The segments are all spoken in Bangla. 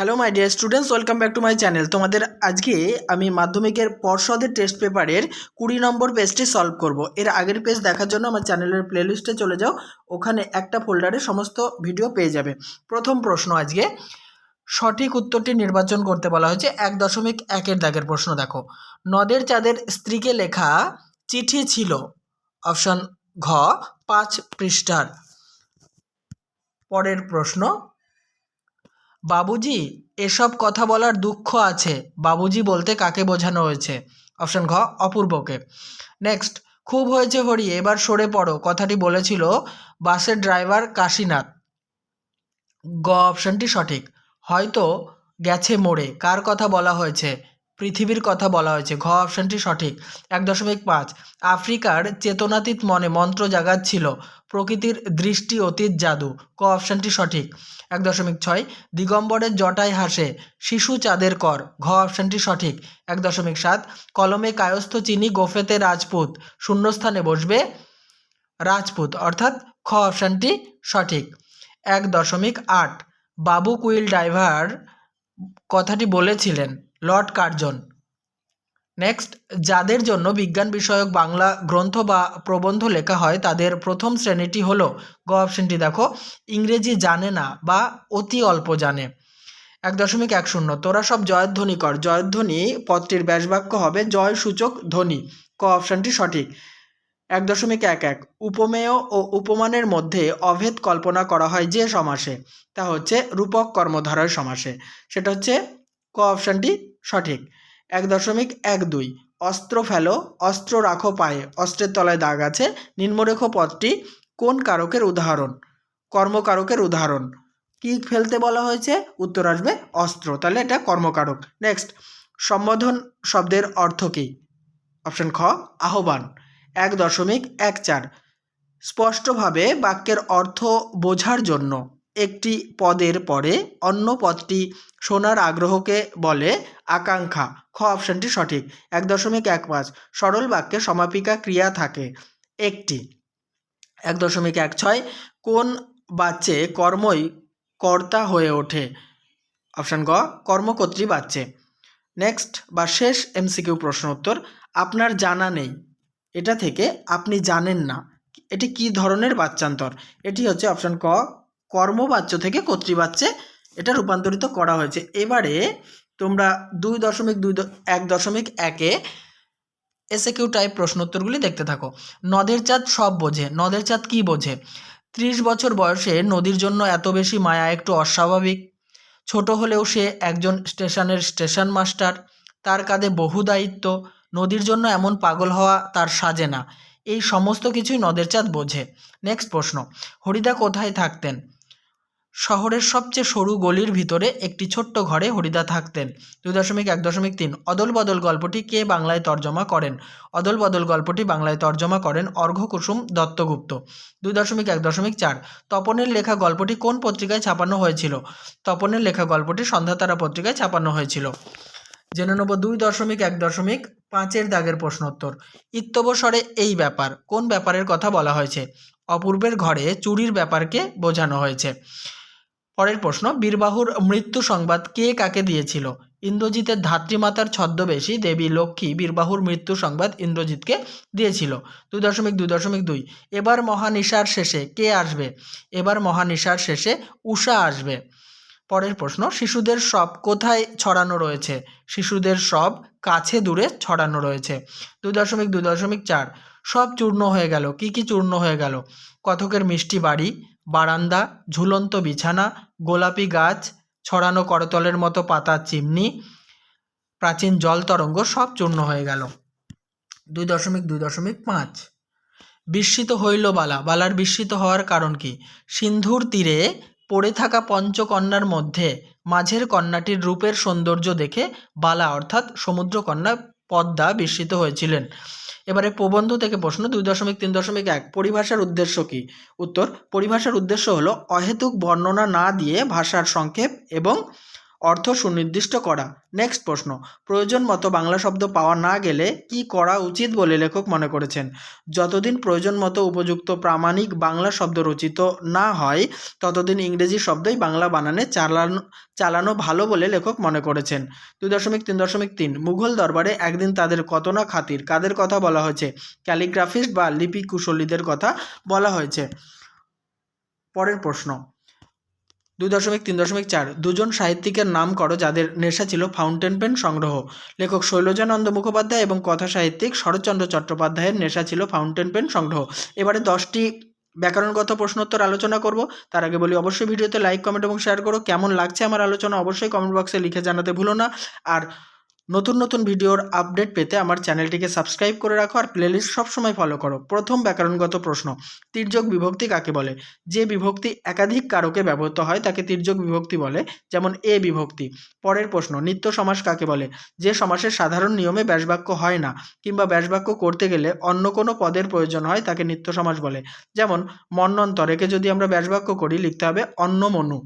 Hello my dear students welcome back to my channel তোমাদের আজকে আমি মাধ্যমিকের পর্ষদের টেস্ট পেপারের কুড়ি নম্বর পেজটি সলভ করব। এর আগের পেজ দেখার জন্য আমার চ্যানেলের প্লেলিস্টে চলে যাও, ওখানে একটা ফোল্ডারে সমস্ত ভিডিও পেয়ে যাবে। প্রথম প্রশ্ন আজকে, সঠিক উত্তরটি নির্বাচন করতে বলা হয়েছে এক দশমিক একের দাগের প্রশ্ন, দেখো। নদের চাঁদের স্ত্রীকে লেখা চিঠি ছিল অপশন ঘ, পাঁচ পৃষ্ঠার। পরের প্রশ্ন বাবুজি, এসব কথা বলার দুঃখ আছে। বাবুজি বলতে কাকে বোঝানো হয়েছে? অপশন ঘ, অপূর্বকে। নেক্সট, খুব হয়েছে হরি, এবার সরে পড়ো। কথাটি বলেছিল বাসের ড্রাইভার কাশীনাথ। গ, অপশনটি সঠিক। হয়তো গেছে মোড়ে। কার কথা বলা হয়েছে? পৃথিবীর কথা বলা হয়েছে। ঘ অপশনটি সঠিক। এক দশমিক পাঁচ। আফ্রিকার চেতনাতীত মনে মন্ত্র জাগাচ্ছিল। প্রকৃতির দৃষ্টি অতীত জাদু। ক অপশনটি সঠিক। এক দশমিক ছয়। দিগম্বরের জটায় হাসে। শিশু চাঁদের কর। ঘ অপশনটি সঠিক। এক দশমিক সাত। কলমে কায়স্থ চিনি গোফেতে রাজপুত। শূন্যস্থানে বসবে রাজপুত। অর্থাৎ খ অপশনটি সঠিক। এক দশমিক আট। বাবু কুইল ড্রাইভার কথাটি বলেছিলেন। Lord Curzon. নেক্সট, যাদের জন্য বিজ্ঞান বিষয়ক বাংলা গ্রন্থ বা প্রবন্ধ লেখা হয়, তাদের প্রথম শ্রেণীটি হলো, গ অপশনটি দেখো, ইংরেজি জানে না বা অতি অল্প জানে। এক দশমিক এক শূন্য। তোরা সব জয়ধ্বনি কর। জয়ধ্বনি পদটির ব্যাসবাক্য হবে, জয় সূচক ধ্বনি। ক অপশনটি সঠিক। এক দশমিক এক এক। উপমেয় ও উপমানের মধ্যে অভেদ কল্পনা করা হয় যে সমাসে, তা হচ্ছে রূপক কর্মধারয় সমাসে। সেটা হচ্ছে ক অপশনটি সঠিক। এক দশমিক এক দুই। অস্ত্র ফেলো, অস্ত্র রাখো পায়ে, অস্ত্রের তলায় দাগ আছে, নিম্নরেখ পদটি কোন কারকের উদাহরণ? কর্মকারকের উদাহরণ। কি ফেলতে বলা হয়েছে? উত্তর আসবে অস্ত্র। তাহলে এটা কর্মকারক। নেক্সট সম্বোধন শব্দের অর্থ কী? অপশন খ, আহ্বান। এক দশমিক এক চার। স্পষ্টভাবে বাক্যের অর্থ বোঝার জন্য। একটি পদের পরে অন্য পদটি শোনার আগ্রহকে বলে আকাঙ্ক্ষা। খ অপশানটি সঠিক। এক দশমিক এক পাঁচ। সরল বাক্যে সমাপিকা ক্রিয়া থাকে। একটি। এক দশমিক এক ছয়। কোন বাচ্চে কর্মই কর্তা হয়ে ওঠে? অপশান গ। কর্মকর্ত্রী বাচ্চে। নেক্সট বা শেষ এমসিকিউ প্রশ্ন উত্তর। আপনার জানা নেই। এটা থেকে আপনি জানেন না। এটি কি ধরনের বাচ্চান্তর? এটি হচ্ছে অপশান ক। কর্মবাচ্য থেকে কর্তৃবাচ্যে এটা রূপান্তরিত করা হয়েছে। এবারে তোমরা দুই দশমিক দুই এক দশমিক একে এসে কিউ টাইপ প্রশ্ন উত্তরগুলি দেখতে থাকো। নদের চাঁদ সব বোঝে। নদের চাঁদ কি বোঝে? ত্রিশ বছর বয়সে নদীর জন্য এত বেশি মায়া একটু অস্বাভাবিক। ছোট হলেও সে একজন স্টেশনের স্টেশন মাস্টার। তার কাঁধে বহু দায়িত্ব। নদীর জন্য এমন পাগল হওয়া তার সাজে না। এই সমস্ত কিছুই নদের চাঁদ বোঝে। নেক্সট প্রশ্ন। হরিদা কোথায় থাকতেন? শহরের সবচেয়ে সরু গলির ভিতরে একটি ছোট্ট ঘরে হরিদা থাকতেন। দুই দশমিক এক দশমিক তিন অদল বদল গল্পটি কে বাংলায় তর্জমা করেন? অদল বদল গল্পটি বাংলায় তর্জমা করেন অর্ঘ্য কুসুম দত্তগুপ্ত। দুই দশমিক এক দশমিক চার তপনের লেখা গল্পটি কোন পত্রিকায় ছাপানো হয়েছিল? তপনের লেখা গল্পটি সন্ধ্যাতারা পত্রিকায় ছাপানো হয়েছিল। জেনে নেব দুই দশমিক এক দশমিক পাঁচের দাগের প্রশ্নোত্তর। ইত্যবসরে এই ব্যাপার, কোন ব্যাপারের কথা বলা হয়েছে? অপূর্বের ঘরে চুরির ব্যাপারকে বোঝানো হয়েছে। পরের প্রশ্ন, বীরবাহুর মৃত্যু সংবাদ কে কাকে দিয়েছিল? ইন্দ্রজিতের ধাত্রীমাতার ছদ্মবেশী দেবী লক্ষ্মী বীরবাহুর মৃত্যু সংবাদ ইন্দ্রজিৎকে দিয়েছিল। দুই দশমিক দুই দশমিক দুই। এবার মহানিশার শেষে কে আসবে? এবার মহানিশার শেষে উষা আসবে। পরের প্রশ্ন, শিশুদের সব কোথায় ছড়ানো রয়েছে? শিশুদের সব কাছে দূরে ছড়ানো রয়েছে। দুই দশমিক দুই, দশমিক চার। সব চূর্ণ হয়ে গেল। কি কি চূর্ণ হয়ে গেল? কথকের মিষ্টি বাড়ি বারান্দা, ঝুলন্ত বিছানা, গোলাপি গাছ, ছড়ানো করতলের মতো পাতার চিমনি, প্রাচীন জল তরঙ্গ সব চূর্ণ হয়ে গেল। দুই দশমিক দুই দশমিক পাঁচ। বিস্মিত হইল বালা। বালার বিস্মিত হওয়ার কারণ কি? সিন্ধুর তীরে পড়ে থাকা পঞ্চকন্যার মধ্যে মাঝের কন্যাটির রূপের সৌন্দর্য দেখে বালা, অর্থাৎ সমুদ্রকন্যা পদ্মা বিস্মিত হয়েছিলেন। এবারে প্রবন্ধ থেকে প্রশ্ন, দুই দশমিক, তিন দশমিক এক, পরিভাষার উদ্দেশ্য কী? উত্তর, পরিভাষার উদ্দেশ্য হলো অহেতুক বর্ণনা না দিয়ে ভাষার সংক্ষেপ এবং অর্থ সুনির্দিষ্ট করা। নেক্সট প্রশ্ন, প্রয়োজন মতো বাংলা শব্দ পাওয়া না গেলে কি করা উচিত বলে লেখক মনে করেছেন? যতদিন প্রয়োজন মতো উপযুক্ত প্রামাণিক বাংলা শব্দ রচিত না হয়, ততদিন ইংরেজি শব্দই বাংলা বানানে চালানো চালানো ভালো বলে লেখক মনে করেছেন। দুই দশমিক তিন দশমিক তিন, মুঘল দরবারে একদিন তাদের কত না খাতির, কাদের কথা বলা হয়েছে? ক্যালিগ্রাফিস্ট বা লিপি কুশলীদের কথা বলা হয়েছে। পরের প্রশ্ন দুই দশমিক, তিন দশমিক চার। দুজন সাহিত্যিকের নাম করো যাদের নেশা ছিল ফাউন্টেন পেন সংগ্রহ। লেখক শৈলজানন্দ মুখোপাধ্যায় এবং কথা সাহিত্যিক শরৎচন্দ্র চট্টোপাধ্যায়ের নেশা ছিল ফাউন্টেন পেন সংগ্রহ। এবারে দশটি ব্যাকরণগত প্রশ্নোত্তর আলোচনা করব। তার আগে বলি, অবশ্যই ভিডিওতে লাইক কমেন্ট এবং শেয়ার করো। কেমন লাগছে আমার আলোচনা অবশ্যই কমেন্ট বক্সে লিখে জানাতে ভুলো না। আর নতুন নতুন ভিডিওর আপডেট পেতে আমার চ্যানেলটিকে সাবস্ক্রাইব করে রাখো আর প্লেলিস্ট সবসময় ফলো করো। প্রথম ব্যাকরণগত প্রশ্ন, তির্যক বিভক্তি কাকে বলে? যে বিভক্তি একাধিক কারকে ব্যবহৃত হয়, তাকে তির্যক বিভক্তি বলে, যেমন এ বিভক্তি। পরের প্রশ্ন, নিত্য সমাস কাকে বলে? যে সমাসের সাধারণ নিয়মে ব্যাসবাক্য হয় না, কিংবা ব্যাসবাক্য করতে গেলে অন্য কোনো পদের প্রয়োজন হয়, তাকে নিত্য সমাস বলে। যেমন, মন্নন্তর একে যদি আমরা ব্যাসবাক্য করি, লিখতে হবে অন্য মনু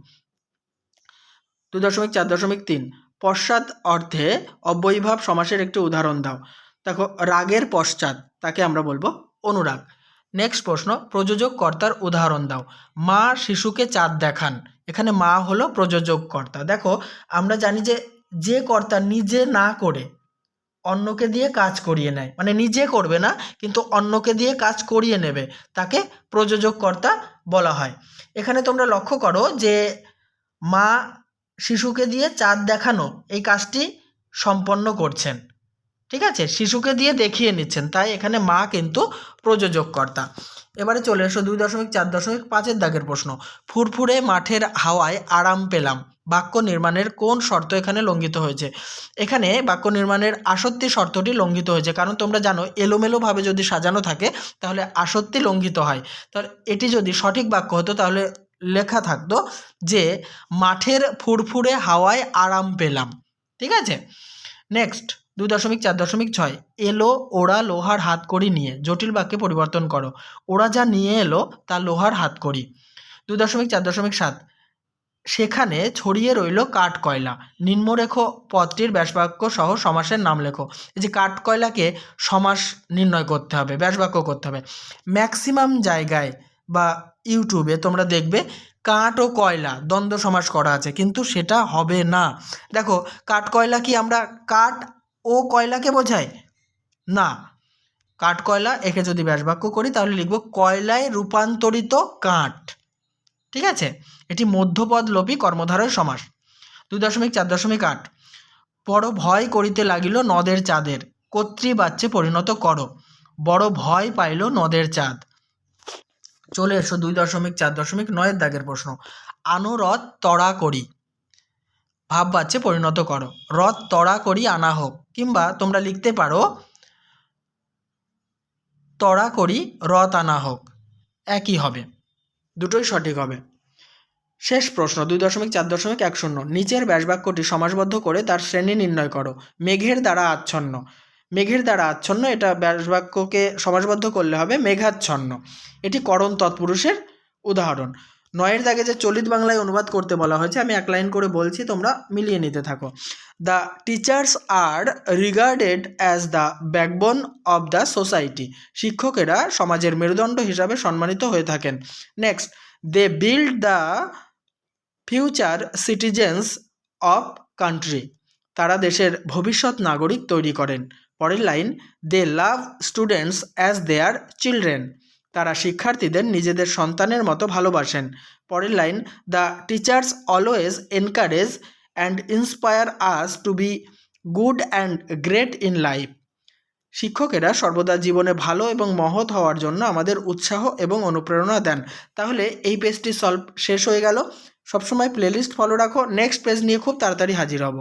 দুই দশমিক চার দশমিক তিন। পশ্চাৎ অর্থে অব্যয়ীভাব সমাসের একটি উদাহরণ দাও। দেখো, রাগের পশ্চাৎ, তাকে আমরা বলব অনুরাগ। নেক্সট প্রশ্ন, প্রযোজক কর্তার উদাহরণ দাও। মা শিশুকে চাঁদ দেখান। এখানে মা হলো প্রযোজক কর্তা। দেখো, আমরা জানি যে যে কর্তা নিজে না করে অন্যকে দিয়ে কাজ করিয়ে নেয়। মানে নিজে করবে না, কিন্তু অন্যকে দিয়ে কাজ করিয়ে নেবে। তাকে প্রযোজক কর্তা বলা হয়। এখানে তোমরা লক্ষ্য করো যে মা শিশুকে দিয়ে চাঁদ দেখানো এই কাজটি সম্পন্ন করছেন। ঠিক আছে? শিশুকে দিয়ে দেখিয়ে নিচ্ছেন। তাই এখানে মা কিন্তু প্রযোজক কর্তা এবারে চলে এসো দুই দশমিক চার দশমিক পাঁচের দাগের প্রশ্ন। ফুরফুরে মাঠের হাওয়ায় আরাম পেলাম। বাক্য নির্মাণের কোন শর্ত এখানে লঙ্ঘিত হয়েছে? এখানে বাক্য নির্মাণের আসত্তি শর্তটি লঙ্ঘিত হয়েছে। কারণ তোমরা জানো, এলোমেলোভাবে যদি সাজানো থাকে, তাহলে আসত্তি লঙ্ঘিত হয়। তাহলে এটি যদি সঠিক বাক্য হতো, তাহলে লেখা থাকতো যে, মাঠের ফুরফুরে হাওয়ায় আরাম পেলাম। ঠিক আছে? নেক্সট দুই দশমিক চার দশমিক ছয়, এলো ওরা লোহার হাত করি নিয়ে। জটিল বাক্যে পরিবর্তন করো। ওরা যা নিয়ে এলো, তা লোহার হাত করি দুই দশমিক চার দশমিক সাত, সেখানে ছড়িয়ে রইল কাঠ কয়লা। নিম্নরেখ পদটির ব্যাসবাক্য সহ সমাসের নাম লেখো। এই যে কাঠ কয়লাকে সমাস নির্ণয় করতে হবে, ব্যাসবাক্য করতে হবে। ম্যাক্সিমাম জায়গায় বা ইউটিউবে তোমরা দেখবে কাঠ ও কয়লা, দ্বন্দ্ব সমাস করা আছে, কিন্তু সেটা হবে না। দেখো, কাঠ কয়লা কি আমরা কাঠ ও কয়লাকে বোঝায় না। কাঠ কয়লা, একে যদি ব্যাসবাক্য করি, তাহলে লিখব কয়লায় রূপান্তরিত কাঠ। ঠিক আছে? এটি মধ্যপদ লোপী কর্মধারয় সমাস। দুই দশমিক চার দশমিক আট। বড় ভয় করিতে লাগিল নদের চাঁদের। কর্তৃবাচ্যে পরিণত করো। বড় ভয় পাইল নদের চাঁদ। চলে এসো দুই দশমিক, চার দশমিক, নয়ের দাগের প্রশ্ন। আনো রথ তড়া করি। ভাব বাচ্চে পরিণত করো। রথ তড়া করি আনা হোক, কিংবা তোমরা লিখতে পারো, তড়া করি রথ আনা হোক। একই হবে। দুটোই সঠিক হবে। শেষ প্রশ্ন, দুই দশমিক, চার দশমিক, এক শূন্য। নিচের ব্যাসবাক্যটি সমাসবদ্ধ করে তার শ্রেণি নির্ণয় করো। মেঘের দ্বারা আচ্ছন্ন। মেঘের দ্বারা আচ্ছন্ন, এটা ব্যাসবাক্যকে সমাসবদ্ধ করলে হবে মেঘাচ্ছন্ন। এটি করণ তৎপুরুষের উদাহরণ। নয়ের দাগে যে চলিত বাংলায় অনুবাদ করতে বলা হয়েছে, আমি এক লাইন করে বলছি, তোমরা মিলিয়ে নিতে থাকো। The teachers are regarded as the backbone of the society শিক্ষকেরা সমাজের মেরুদণ্ড হিসাবে সম্মানিত হয়ে থাকেন। Next they build the future citizens of country তারা দেশের ভবিষ্যৎ নাগরিক তৈরি করেন। পরের line they love students as their children তারা শিক্ষার্থীদের নিজেদের সন্তানের মতো ভালোবাসেন। পরের line the teachers always encourage and inspire us to be good and great in life শিক্ষকেরা সর্বদা জীবনে ভালো এবং মহৎ হওয়ার জন্য আমাদের উৎসাহ এবং অনুপ্রেরণা দেন। তাহলে এই পেজটি সলভ শেষ হয়ে গেল। সবসময় প্লেলিস্ট ফলো রাখো। নেক্সট পেজ নিয়ে খুব তাড়াতাড়ি হাজির হব।